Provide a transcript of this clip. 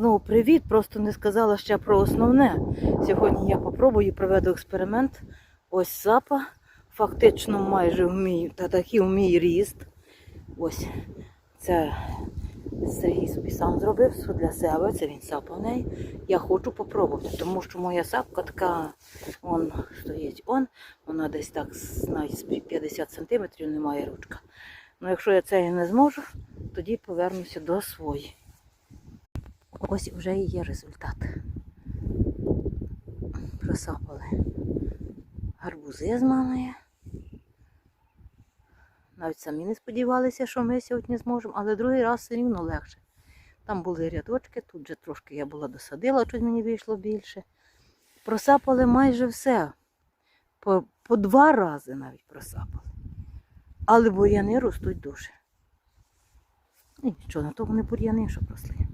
Знову привіт, просто не сказала ще про основне. Сьогодні я попробую проведу експеримент. Ось сапа. Фактично майже в мій, та такий в ріст. Ось це Сергій собі сам зробив для себе, це він сапав неї. Я хочу попробувати, тому що моя сапка така, он стоїть он, вона десь так навіть 50 сантиметрів немає ручка. Ну якщо я це не зможу, тоді повернуся до своєї. Ось вже і є результат. Просапали гарбузи з мамою. Навіть самі не сподівалися, що ми сьогодні зможемо, але другий раз все рівно легше. Там були рядочки, тут же трошки я була досадила, щось мені вийшло більше. Просапали майже все. По, по два рази навіть просапали. Але бур'яни ростуть дуже. І нічого, на то вони бур'яни, що росли.